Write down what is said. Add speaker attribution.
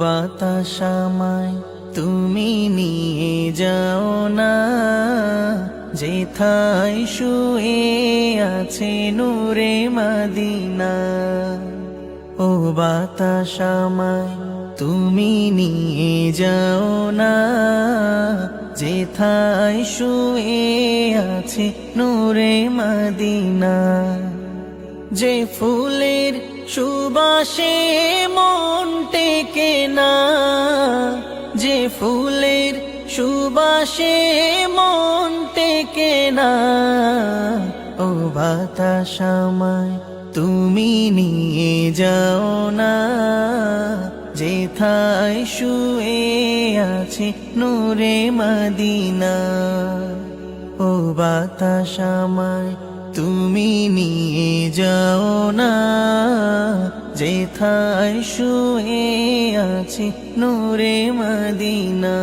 Speaker 1: বাতাসামায় তুমি নিয়ে যাও না, যেথায় শুয়ে আছে নূরে মাদিনা। ও বাতাসামায় তুমি নিয়ে যাও না, যেথায় শুয়ে আছে নূরে মাদিনা। যে ফুলের সুবাসে মন টেকে না, যে ফুলের সুবাসে মন টেকে না। ও বাতাসামায় তুমি নিয়ে যাও না যেথায় শুয়ে আছে নূরে মদিনা। ও বাতাসামায় তুমি নিয়ে যাও না যেথায় শুয়ে আছে নূরে মদিনা।